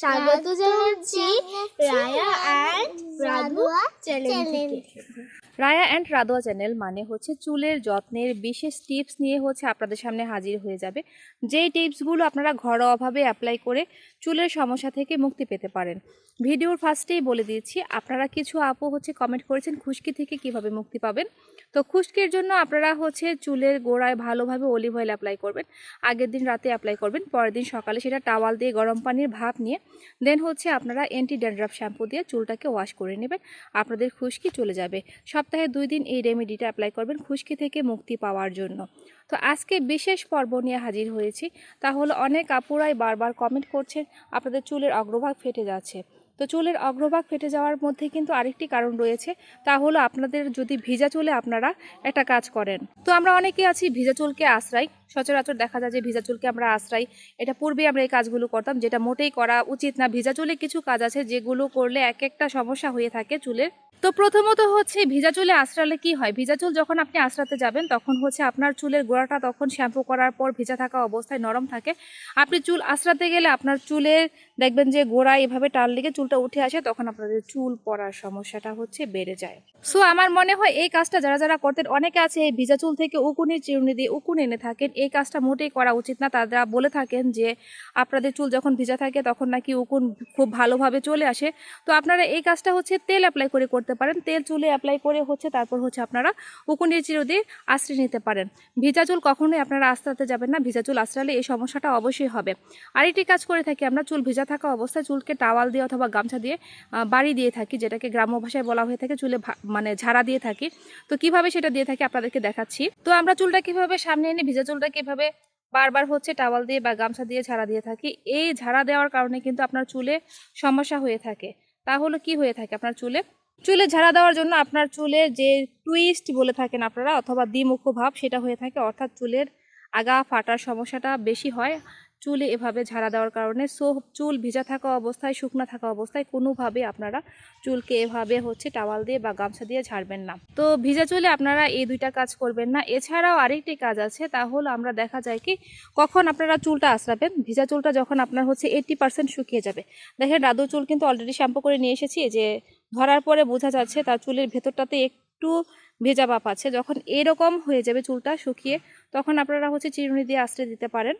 sun স্বাগত জানাচ্ছি রায়া অ্যান্ড রাধুয়া চ্যানেল রায়া অ্যান্ড রাধোয়া চ্যানেল মানে হচ্ছে চুলের যত্নের বিশেষ টিপস নিয়ে হচ্ছে আপনাদের সামনে হাজির হয়ে যাবে। যেই টিপসগুলো আপনারা ঘরোয়াভাবে অ্যাপ্লাই করে চুলের সমস্যা থেকে মুক্তি পেতে পারেন। ভিডিওর ফার্স্টেই বলে দিয়েছি আপনারা কিছু আপু হচ্ছে কমেন্ট করেছেন খুশকি থেকে কীভাবে মুক্তি পাবেন। তো খুশকির জন্য আপনারা হচ্ছে চুলের গোড়ায় ভালোভাবে অলিভ অয়েল অ্যাপ্লাই করবেন। আগের দিন রাতে অ্যাপ্লাই করবেন পরের দিন সকালে সেটা টাওয়াল দিয়ে গরম পানির ভাপ নিয়ে দেন হচ্ছে আপনারা অ্যান্টি ড্যান্ড্রাফ শ্যাম্পু দিয়ে চুলটাকে ওয়াশ করে নেবেন। আপনাদের খুশকি চলে যাবে। সপ্তাহে দুই দিন এই রেমেডিটা অ্যাপ্লাই করবেন খুশকি থেকে মুক্তি পাওয়ার জন্য। তো আজকে বিশেষ পর্ব নিয়ে হাজির হয়েছি। তাহলে অনেক আপুরাই বারবার কমেন্ট করছেন, আপনাদের চুলের অগ্রভাগ ফেটে যাচ্ছে। তো চুলের অগ্রভাগ ফেটে যাওয়ার মধ্যে কিন্তু আরেকটি কারণ রয়েছে, তা হলো আপনাদের যদি ভিজা চুলে আপনারা একটা কাজ করেন। তো আমরা অনেকে আছি ভিজা চুলকে আশ্রয়, সচরাচর দেখা যায় যে ভিজা চুলকে আমরা আশ্রয়। এটা পূর্বে আমরা এই কাজগুলো করতাম, যেটা মোটেই করা উচিত না। ভিজা চুলে কিছু কাজ আছে যেগুলো করলে এক একটা সমস্যা হয়ে থাকে চুলের। তো প্রথমত হচ্ছে ভিজা চুলে আশ্রালে কি হয়? ভিজা চুল যখন আপনি আশ্রাতে যাবেন, তখন হচ্ছে আপনার চুলের গোড়াটা তখন শ্যাম্পু করার পর ভিজা থাকা অবস্থায় নরম থাকে। আপনি চুল আশ্রাতে গেলে আপনার চুলের দেখবেন যে গোড়া এভাবে টাল লেগে চুলটা উঠে আসে, তখন আপনাদের চুল পড়ার সমস্যাটা হচ্ছে, বেড়ে যায়। সো আমার মনে হয় এই কাজটা যারা যারা করতেন, অনেকে আছে এই ভিজা চুল থেকে উকুনের চিরুনি দিয়ে উকুন এনে থাকেন। এই কাজটা মোটেই করা উচিত না। তারা বলে থাকেন যে, আপনাদের চুল যখন ভিজা থাকে, তখন নাকি উকুন খুব ভালোভাবে চলে আসে। তো আপনারা এই কাজটা হচ্ছে তেল অ্যাপ্লাই করে করতে পারেন। তেল চুলে অ্যাপ্লাই করে হচ্ছে, তারপর হচ্ছে আপনারা উকুনের দিয়ে আশ্রয় নিতে পারেন। ভিজা চুল কখনোই আপনারা আস্তে আস্তে যাবেন না। ভিজা চুল আশ্রালে এই সমস্যাটা অবশ্যই হবে। আর আরেকটি কাজ করে থাকি আমরা, চুল ভিজা থাকা অবস্থায় চুলকে টাওয়াল দিয়ে অথবা গামছা দিয়ে বাড়ি দিয়ে থাকি, যেটাকে গ্রাম্য ভাষায় বলা হয়ে থাকে, চুলে মানে ঝাড়া দিয়ে থাকি। তো কীভাবে সেটা দিয়ে থাকি আপনাদেরকে দেখাচ্ছি। তো আমরা চুলটা কীভাবে সামনে এনে, ভিজা চুলটা কীভাবে বারবার হচ্ছে টাওয়াল দিয়ে বা গামছা দিয়ে ঝাড়া দিয়ে থাকি, এই ঝাড়া দেওয়ার কারণে কিন্তু আপনার চুলে সমস্যা হয়ে থাকে। তাহলে কি হয়ে থাকে আপনার চুলে? চুলে ঝাড়া দেওয়ার জন্য আপনার চুলের যে টুইস্ট বলে থাকেন আপনারা, অথবা দ্বিমুখ ভাব সেটা হয়ে থাকে, অর্থাৎ চুলের আগা ফাটার সমস্যাটা বেশি হয়। চুলে এভাবে ঝাড়া দেওয়ার কারণে সো চুল ভিজা থাকা অবস্থায়, শুকনো থাকা অবস্থায় কোনোভাবে আপনারা চুলকে এভাবে হচ্ছে টাওয়াল দিয়ে বা গামছা দিয়ে ঝাড়বেন না। তো ভিজা চুলে আপনারা এই দুইটা কাজ করবেন না। এছাড়াও আরেকটি কাজ আছে, তা হলো আমরা দেখা যায় কি, কখন আপনারা চুলটা আশ্রাবেন ভিজা চুলটা যখন আপনার হচ্ছে এইট্টি পার্সেন্ট শুকিয়ে যাবে। দেখেন দাদু চুল কিন্তু অলরেডি শ্যাম্পু করে নিয়ে এসেছি যে ধরার পরে বোঝা যাচ্ছে তার চুলের ভেতরটাতে একটু ভেজা ভাব আছে। যখন এরকম হয়ে যাবে চুলটা শুকিয়ে, তখন আপনারা হচ্ছে চিরুনি দিয়ে আশ্রয় দিতে পারেন।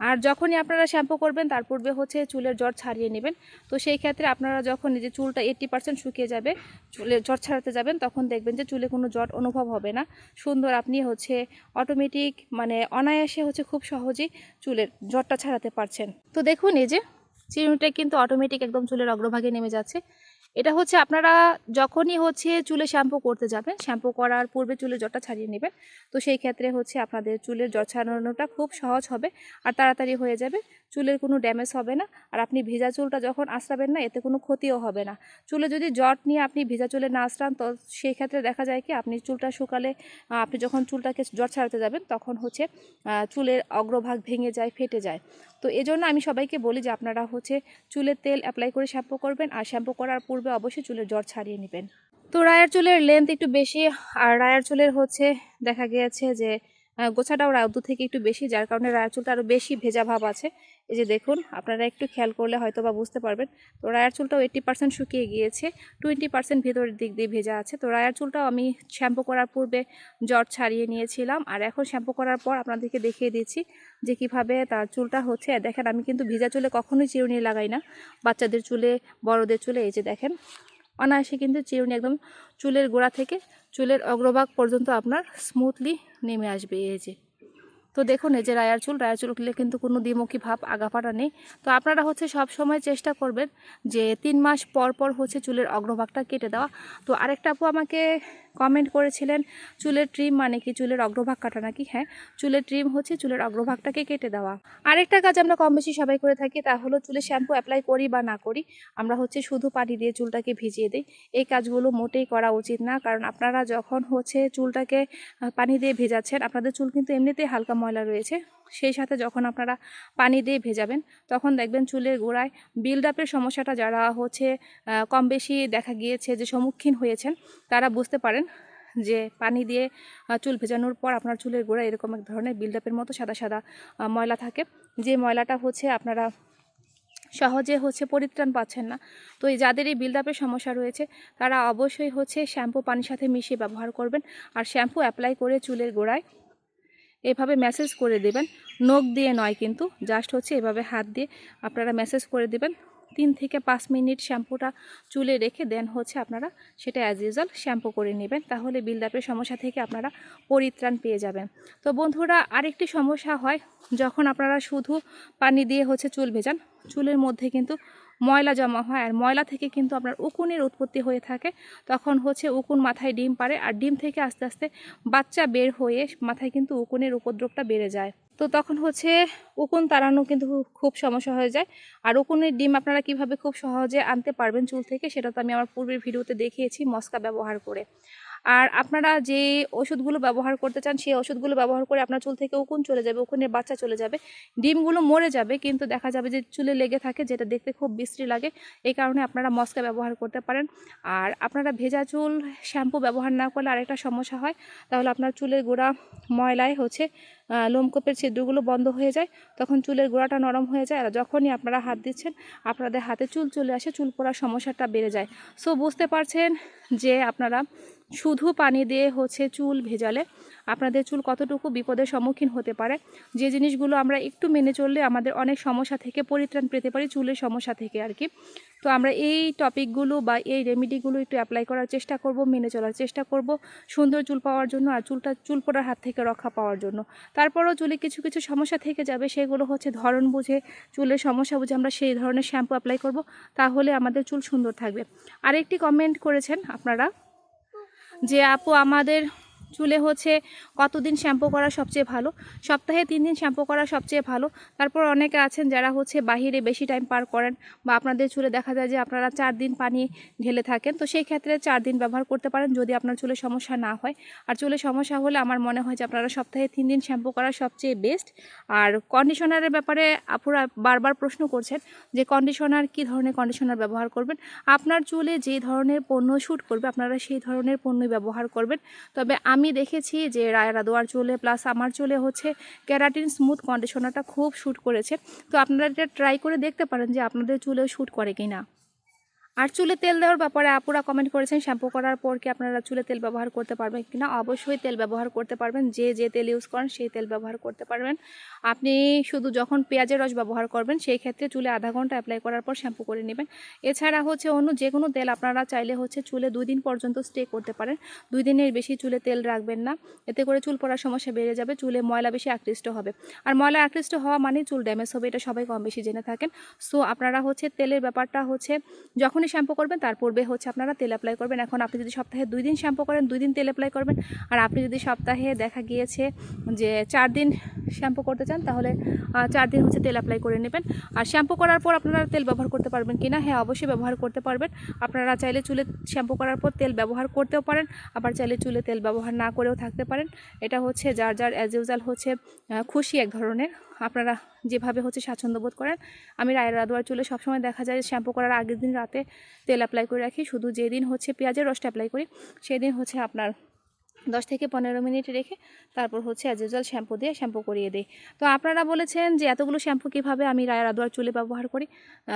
আর যখনই আপনারা শ্যাম্পু করবেন, তার পূর্বে হচ্ছে চুলের জ্বর ছাড়িয়ে নেবেন। তো সেই ক্ষেত্রে আপনারা যখন যে চুলটা এইট্টি পার্সেন্ট শুকিয়ে যাবে, চুলে জ্বর ছাড়াতে যাবেন, তখন দেখবেন যে চুলে কোনো জট অনুভব হবে না। সুন্দর আপনি হচ্ছে অটোমেটিক মানে অনায়াসে হচ্ছে খুব সহজেই চুলের জ্বরটা ছাড়াতে পারছেন। তো দেখুন এই যে, চিরুনিটা কিন্তু অটোমেটিক একদম চুলের অগ্রভাগে নেমে যাচ্ছে। এটা হচ্ছে আপনারা যখনই হচ্ছে চুলে শ্যাম্পু করতে যাবেন, শ্যাম্পু করার পূর্বে চুলের জ্বরটা ছাড়িয়ে নেবেন। তো সেই ক্ষেত্রে হচ্ছে আপনাদের চুলের জ্বর ছাড়ানোটা খুব সহজ হবে আর তাড়াতাড়ি হয়ে যাবে, চুলের কোনো ড্যামেজ হবে না। আর আপনি ভেজা চুলটা যখন আশ্রাবেন না, এতে কোনো ক্ষতিও হবে না। চুলে যদি জট নিয়ে আপনি ভেজা চুলে না আশ্রান তো সেই ক্ষেত্রে দেখা যায় কি, আপনি চুলটা শুকালে আপনি যখন চুলটাকে জ্বর ছাড়াতে যাবেন, তখন হচ্ছে চুলের অগ্রভাগ ভেঙে যায়, ফেটে যায়। তো এজন্য আমি সবাইকে বলি যে আপনারা হচ্ছে চুলের তেল অ্যাপ্লাই করে শ্যাম্পু করবেন, আর শ্যাম্পু করার পূর্বে অবশ্যই চুলের জ্বর ছাড়িয়ে নেবেন। তো রায়ার চুলের লেন্থ একটু বেশি, আর রায়ার চুলের হচ্ছে দেখা গিয়েছে যে গোছাটাও রাউদু থেকে একটু বেশি, যার কারণে রায়ার চুলটা আরও বেশি ভেজা ভাব আছে। এই যে দেখুন, আপনারা একটু খেয়াল করলে হয়তো বা বুঝতে পারবেন। তো রায়ার চুলটাও এইট্টি পার্সেন্ট শুকিয়ে গিয়েছে টোয়েন্টি পার্সেন্ট ভেতরের দিক দিয়ে ভেজা আছে। তো রায়ার চুলটাও আমি শ্যাম্পু করার পূর্বে জ্বর ছাড়িয়ে নিয়েছিলাম, আর এখন শ্যাম্পু করার পর আপনাদেরকে দেখিয়ে দিচ্ছি যে কীভাবে তার চুলটা হচ্ছে। দেখেন, আমি কিন্তু ভিজা চুলে কখনোই চিরুনি লাগাই না। বাচ্চাদের চুলে, বড়দের চুলে, এই যে দেখেন অনায়াসে কিন্তু চিরুনি একদম চুলের গোড়া থেকে চুলের অগ্রভাগ পর্যন্ত আপনার স্মুথলি নেমে আসবে এই যে। তো দেখুন এই যে রায়ার চুল, রায়ার উঠলে কিন্তু কোনো দ্বিমুখী ভাব, আগাফাটা নেই। তো আপনারা হচ্ছে সব সময় চেষ্টা করবেন যে তিন মাস পর পর হচ্ছে চুলের অগ্রভাগটা কেটে দেওয়া। তো আরেকটা আপু আমাকে কমেন্ট করেছিলেন, চুলের ট্রিম মানে কি? চুলের অগ্রভাগ কাটা নাকি? হ্যাঁ চুলের ট্রিম হচ্ছে চুলের অগ্রভাগটাকে কেটে দেওয়া। আরেকটা কাজ আমরা কম বেশি সবাই করে থাকি, তা হলো চুলে শ্যাম্পু অ্যাপ্লাই করি বা না করি, আমরা হচ্ছে শুধু পানি দিয়ে চুলটাকে ভিজিয়ে দিই। এই কাজগুলো মোটেই করা উচিত না, কারণ আপনারা যখন হচ্ছে চুলটাকে পানি দিয়ে ভেজাচ্ছেন, আপনাদের চুল কিন্তু এমনিতেই হালকা ময়লা রয়েছে। সেই সাথে যখন আপনারা পানি দিয়ে ভেজাবেন, তখন দেখবেন চুলের গোড়ায় বিল্ড আপের সমস্যাটা যারা হচ্ছে কম বেশি দেখা গিয়েছে যে সম্মুখীন হয়েছেন, তারা বুঝতে পারেন যে পানি দিয়ে চুল ভেজানোর পর আপনার চুলের গোড়ায় এরকম এক ধরনের বিল্ড আপের মতো সাদা সাদা ময়লা থাকে। যে ময়লাটা হচ্ছে আপনারা সহজে হচ্ছে পরিত্রাণ পাচ্ছেন না। তো এই যাদের এই বিল্ডআপের সমস্যা রয়েছে, তারা অবশ্যই হচ্ছে শ্যাম্পু পানির সাথে মিশিয়ে ব্যবহার করবেন। আর শ্যাম্পু অ্যাপ্লাই করে চুলের গোড়ায় এভাবে ম্যাসেজ করে দেবেন। নখ দিয়ে নয় কিন্তু জাস্ট হচ্ছে এভাবে হাত দিয়ে আপনারা ম্যাসেজ করে দেবেন। তিন থেকে পাঁচ মিনিট শ্যাম্পুটা চুলে রেখে দেন হচ্ছে আপনারা সেটা অ্যাজ ইউজাল শ্যাম্পু করে নেবেন। তাহলে বিল্ডআপের সমস্যা থেকে আপনারা পরিত্রাণ পেয়ে যাবেন। তো বন্ধুরা, আরেকটি সমস্যা হয়, যখন আপনারা শুধু পানি দিয়ে হচ্ছে চুল ভেজান, চুলের মধ্যে কিন্তু ময়লা জমা হয় আর ময়লা থেকে কিন্তু আপনার উকুনের উৎপত্তি হয়ে থাকে। তখন হচ্ছে উকুন মাথায় ডিম পারে আর ডিম থেকে আস্তে আস্তে বাচ্চা বের হয়ে মাথায় কিন্তু উকুনের উপদ্রবটা বেড়ে যায়। তো তখন হচ্ছে উকুন তাড়ানো কিন্তু খুব সমস্যা হয়ে যায়। আর উকুনের ডিম আপনারা কীভাবে খুব সহজে আনতে পারবেন চুল থেকে সেটা তো আমি আমার পূর্বের ভিডিওতে দেখিয়েছি, মস্কা ব্যবহার করে। আর আপনারা যে ওষুধগুলো ব্যবহার করতে চান, সেই ওষুধগুলো ব্যবহার করে আপনার চুল থেকে উকুন চলে যাবে, উকুনের বাচ্চা চলে যাবে, ডিমগুলো মরে যাবে, কিন্তু দেখা যাবে যে চুলে লেগে থাকে, যেটা দেখতে খুব বিশ্রী লাগে। এই কারণে আপনারা মস্কা ব্যবহার করতে পারেন। আর আপনারা ভেজা চুল শ্যাম্পু ব্যবহার না করলে আরেকটা সমস্যা হয়। তাহলে আপনার চুলের গোড়া ময়লায় হচ্ছে লোমকূপের ছিদ্রগুলো বন্ধ হয়ে যায়। তখন চুলের গোড়াটা নরম হয়ে যায়। আর যখনই আপনারা হাত দিচ্ছেন, আপনাদের হাতে চুল চলে আসে, চুল পড়ার সমস্যাটা বেড়ে যায়। সো বুঝতে পারছেন যে আপনারা শুধু পানি দিয়ে হচ্ছে চুল ভেজালে আপনাদের চুল কতটুকু বিপদের সম্মুখীন হতে পারে, যে জিনিসগুলো আমরা একটু মেনে চললে আমাদের অনেক সমস্যা থেকে পরিত্রাণ পেতে পারি, চুলের সমস্যা থেকে আর কি। তো আমরা এই টপিকগুলো বা এই রেমেডিগুলো একটু অ্যাপ্লাই করার চেষ্টা করব, মেনে চলার চেষ্টা করব সুন্দর চুল পাওয়ার জন্য আর চুলটা, চুল পড়ার হাত থেকে রক্ষা পাওয়ার জন্য। তারপরও চুলে কিছু কিছু সমস্যা থেকে যাবে সেগুলো হচ্ছে ধরন বুঝে, চুলের সমস্যা বুঝে আমরা সেই ধরনের শ্যাম্পু অ্যাপ্লাই করব, তাহলে আমাদের চুল সুন্দর থাকবে। আরেকটি কমেন্ট করেছেন আপনারা যে আপু আমাদের চুলে হচ্ছে কতদিন শ্যাম্পু করা সবচেয়ে ভালো? সপ্তাহে তিন দিন শ্যাম্পু করা সবচেয়ে ভালো। তারপর অনেকে আছেন যারা হচ্ছে বাহিরে বেশি টাইম পার করেন বা আপনাদের চুলে দেখা যায় যে আপনারা চার দিন পানি ঢেলে থাকেন। তো সেই ক্ষেত্রে চার দিন ব্যবহার করতে পারেন যদি আপনার চুলে সমস্যা না হয়। আর চুলে সমস্যা হলে আমার মনে হয় যে আপনারা সপ্তাহে তিন দিন শ্যাম্পু করা সবচেয়ে বেস্ট আর কন্ডিশনারের ব্যাপারে আপুরা বারবার প্রশ্ন করছেন যে কন্ডিশনার কি ধরনের কন্ডিশনার ব্যবহার করবেন? আপনার চুলে যে ধরনের পণ্য শ্যুট করবে, আপনারা সেই ধরনের পণ্যই ব্যবহার করবেন। তবে আমি দেখেছি যে রায় রাদোয়ার চুলে প্লাস আমার চুলে হচ্ছে ক্যারাটিন স্মুথ কন্ডিশনারটা খুব শ্যুট করেছে। তো আপনারা এটা ট্রাই করে দেখতে পারেন যে আপনাদের চুলেও শ্যুট করে কি না আর চুলে তেল দেওয়ার ব্যাপারে আপুরা কমেন্ট করেছেন শ্যাম্পু করার পর কি আপনারা চুলে তেল ব্যবহার করতে পারবেন কিনা? অবশ্যই তেল ব্যবহার করতে পারবেন, যে যে তেল ইউজ করেন সেই তেল ব্যবহার করতে পারবেন। আপনি শুধু যখন পেঁয়াজের রস ব্যবহার করবেন, সেই ক্ষেত্রে চুলে আধা ঘণ্টা অ্যাপ্লাই করার পর শ্যাম্পু করে নেবেন। এছাড়া হচ্ছে অন্য যে কোনো তেল আপনারা চাইলে হচ্ছে চুলে দুই দিন পর্যন্ত স্টে করতে পারেন। দুই দিনের বেশি চুলে তেল রাখবেন না, এতে করে চুল পড়ার সমস্যা বেড়ে যাবে, চুলে ময়লা বেশি আকৃষ্ট হবে। আর ময়লা আকৃষ্ট হওয়া মানে চুল ড্যামেজ হবে, এটা সবাই কম বেশি জেনে থাকেন। সো আপনারা হচ্ছে তেলের ব্যাপারটা হচ্ছে যখনই শ্যাম্পু করবেন, তার পূর্বে হচ্ছে আপনারা তেল অ্যাপ্লাই করবেন। এখন আপনি যদি সপ্তাহে দুই দিন শ্যাম্পু করেন, দুই দিন তেল অ্যাপ্লাই করবেন। আর আপনি যদি সপ্তাহে দেখা গিয়েছে যে চার দিন শ্যাম্পু করতে চান, তাহলে চার দিন হচ্ছে তেল অ্যাপ্লাই করে নেবেন। আর শ্যাম্পু করার পর আপনারা তেল ব্যবহার করতে পারবেন কি না হ্যাঁ অবশ্যই ব্যবহার করতে পারবেন। আপনারা চাইলে চুলে শ্যাম্পু করার পর তেল ব্যবহার করতেও পারেন, আবার চাইলে চুলে তেল ব্যবহার না করেও থাকতে পারেন। এটা হচ্ছে যার যার অ্যাজ ইউজাল হচ্ছে খুশি এক ধরনের। আপনারা যেভাবে হচ্ছে স্বাচ্ছন্দ্য বোধ করেন, আমি রায়ের রাদোয়ার চুলে সবসময় দেখা যায় শ্যাম্পু করার আগের দিন রাতে তেল অ্যাপ্লাই করে রাখি। শুধু যেদিন হচ্ছে পেঁয়াজের রসটা অ্যাপ্লাই করি, সেদিন হচ্ছে আপনার দশ থেকে পনেরো মিনিট রেখে তারপর হচ্ছে অ্যাজ ইউজাল শ্যাম্পু দিয়ে শ্যাম্পু করিয়ে দিই। তো আপনারা বলেছেন যে এতগুলো শ্যাম্পু কীভাবে আমি রায়ের আদোয়ার চুলে ব্যবহার করি?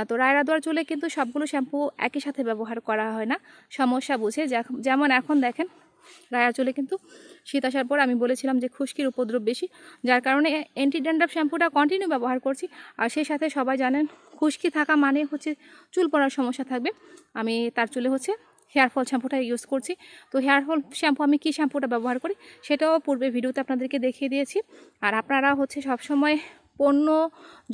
তো রায়ের আদোয়ার চুলে কিন্তু সবগুলো শ্যাম্পু একই সাথে ব্যবহার করা হয় না। সমস্যা বুঝে যেমন এখন দেখেন রায়ার চুলে কিন্তু শীত আসার পর আমি বলেছিলাম যে খুশকির উপদ্রব বেশি, যার কারণে অ্যান্টি শ্যাম্পুটা কন্টিনিউ ব্যবহার করছি। আর সেই সাথে সবাই জানেন, খুশকি থাকা মানে হচ্ছে চুল পড়ার সমস্যা থাকবে। আমি তার চুলে হচ্ছে হেয়ার ফল শ্যাম্পুটা ইউজ করছি। তো হেয়ার ফল শ্যাম্পু আমি কী শ্যাম্পুটা ব্যবহার করি, সেটাও পূর্বে ভিডিওতে আপনাদেরকে দেখিয়ে দিয়েছি। আর আপনারা হচ্ছে সবসময় পণ্য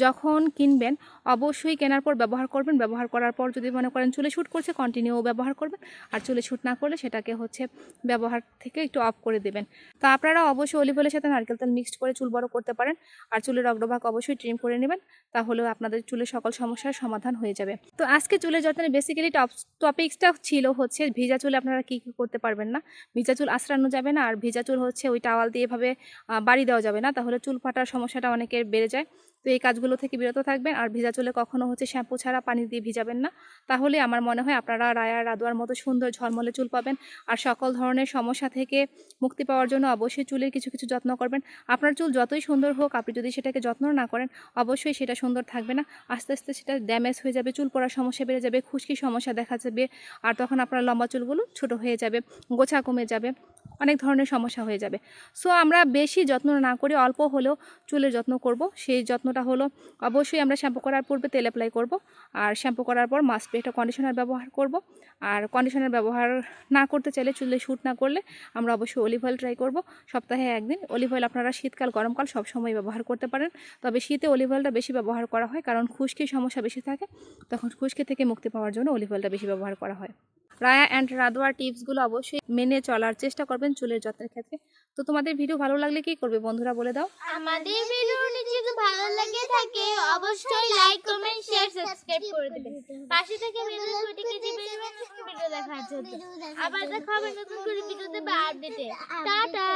যখন কিনবেন, অবশ্যই কেনার পর ব্যবহার করবেন। ব্যবহার করার পর যদি মনে করেন চুলে শ্যুট করছে কন্টিনিউ ব্যবহার করবেন। আর চুলে শ্যুট না করলে সেটাকে হচ্ছে ব্যবহার থেকে একটু অফ করে দেবেন। তো আপনারা অবশ্যই অলিভ অয়েলের সাথে নারকেল তেল মিক্সড করে চুল বড় করতে পারেন। আর চুলের অগ্রভাগ অবশ্যই ট্রিম করে নেবেন। তাহলেও আপনাদের চুলের সকল সমস্যার সমাধান হয়ে যাবে। তো আজকে চুলের যত্নের বেসিক্যালি টপ টপিক্সটা ছিল হচ্ছে ভিজা চুলে আপনারা কী কী করতে পারবেন না। ভিজা চুল আশ্রানো যাবে না। আর ভিজা চুল হচ্ছে ওই টাওয়াল দিয়ে এভাবে বাড়ি দেওয়া যাবে না। তাহলে চুল ফাটার সমস্যাটা অনেকের বেড়ে যায়। তো এই কাজগুলো থেকে বিরত থাকবেন। আর ভিজা চুলে কখনো হচ্ছে শ্যাম্পু ছাড়া পানি দিয়ে ভিজাবেন না। তাহলে আমার মনে হয় আপনারা রায়া রাদোয়ার মতো সুন্দর ঝলমলে চুল পাবেন। আর সকল ধরনের সমস্যা থেকে মুক্তি পাওয়ার জন্য অবশ্যই চুলের কিছু কিছু যত্ন করবেন। আপনার চুল যতই সুন্দর হোক, আপনি যদি সেটাকে যত্ন না করেন, অবশ্যই সেটা সুন্দর থাকবে না। আস্তে আস্তে সেটা ড্যামেজ হয়ে যাবে, চুল পড়ার সমস্যা বেড়ে যাবে খুশকি সমস্যা দেখা যাবে। আর তখন আপনার লম্বা চুলগুলো ছোট হয়ে যাবে, গোছা কমে যাবে। অনেক ধরনের সমস্যা হয়ে যাবে। সো আমরা বেশি যত্ন না করে অল্প হলেও চুলের যত্ন করব। সেই যত্নটা হলো অবশ্যই আমরা শ্যাম্পু করার পূর্বে তেল অ্যাপ্লাই করব আর শ্যাম্পু করার পর মাস্ট একটা কন্ডিশনার ব্যবহার করব। আর কন্ডিশনার ব্যবহার না করতে চাইলে চুলে শ্যুট না করলে আমরা অবশ্যই অলিভ অয়েল ট্রাই করব। সপ্তাহে একদিন। অলিভ অয়েল আপনারা শীতকাল, গরমকাল সব সময় ব্যবহার করতে পারেন। তবে শীতে অলিভ অয়েলটা বেশি ব্যবহার করা হয় কারণ খুশকির সমস্যা বেশি থাকে। তখন খুশকি থেকে মুক্তি পাওয়ার জন্য অলিভ অয়েলটা বেশি ব্যবহার করা হয়। রায়া অ্যান্ড রাদোয়ার টিপসগুলো অবশ্যই মেনে চলার চেষ্টা করবেন চুলের যত্নের ক্ষেত্রে। তো তোমাদের ভিডিও ভালো লাগলে কি করবে বন্ধুরা বলে দাও। আমাদের ভিডিওটি যদি ভালো লাগে থাকে অবশ্যই লাইক কমেন্ট শেয়ার সাবস্ক্রাইব করে দেবেন পাশে থেকে বেল ঘন্টিকে টিপে দেবেন ভিডিও দেখার জন্য। আবার দেখা হবে নতুন করে ভিডিওতে বা আপডেটে টাটা!